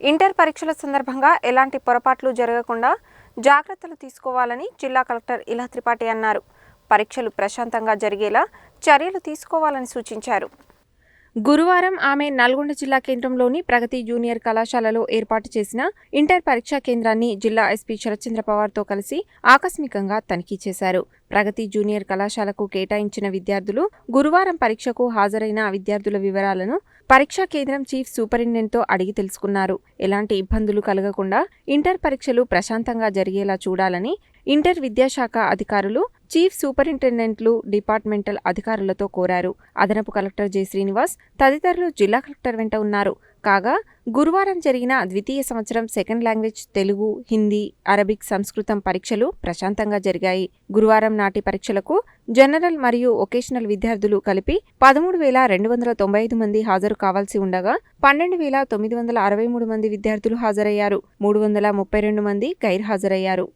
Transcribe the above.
Inter పరీక్షల సందర్భంగా ఎలాంటి పొరపాట్లు జరగకుండా జాగ్రత్తలు తీసుకోవాలని జిల్లా కలెక్టర్ ఇలా త్రిపాఠి అన్నారు. పరీక్షలు ప్రశాంతంగా జరిగేలా చర్యలు తీసుకోవాలని సూచించారు. గురువారం ఆమె నల్గొండ జిల్లా కేంద్రంలోని ప్రగతి జూనియర్ కళాశాలలో ఏర్పాటు చేసిన ఇంటర్ పరీక్షా కేంద్రాన్ని జిల్లా ఎస్పీ శరత్చంద్ర పవార్తో కలిసి ఆకస్మికంగా తనిఖీ చేశారు. ప్రగతి జూనియర్ కళాశాలకు కేటాయించిన విద్యార్థులు గురువారం పరీక్షకు హాజరైన విద్యార్థుల వివరాలను పరీక్షా కేంద్రం చీఫ్ సూపరింటెండెంట్తో అడిగి తెలుసుకున్నారు. ఎలాంటి ఇబ్బందులు కలగకుండా ఇంటర్ పరీక్షలు ప్రశాంతంగా జరిగేలా చూడాలని ఇంటర్ విద్యాశాఖ అధికారులు చీఫ్ సూపరింటెండెంట్లు డిపార్ట్మెంటల్ అధికారులతో కోరారు. అదనపు కలెక్టర్ జె. శ్రీనివాస్ తదితరులు జిల్లా కలెక్టర్ వెంట ఉన్నారు. కాగా గురువారం జరిగిన ద్వితీయ సంవత్సరం second language Telugu Hindi Arabic సంస్కృతం పరీక్షలు ప్రశాంతంగా జరిగాయి. గురువారం నాటి పరీక్షలకు జనరల్ మరియు ఒకేషనల్ విద్యార్థులు కలిపి పదమూడు వేల రెండు వందల తొంభై ఐదు మంది హాజరు కావాల్సి ఉండగా పన్నెండు వేల తొమ్మిది వందల అరవై మూడు మంది విద్యార్థులు హాజరయ్యారు. మూడు వందల ముప్పై రెండు మంది గైర్హాజరయ్యారు.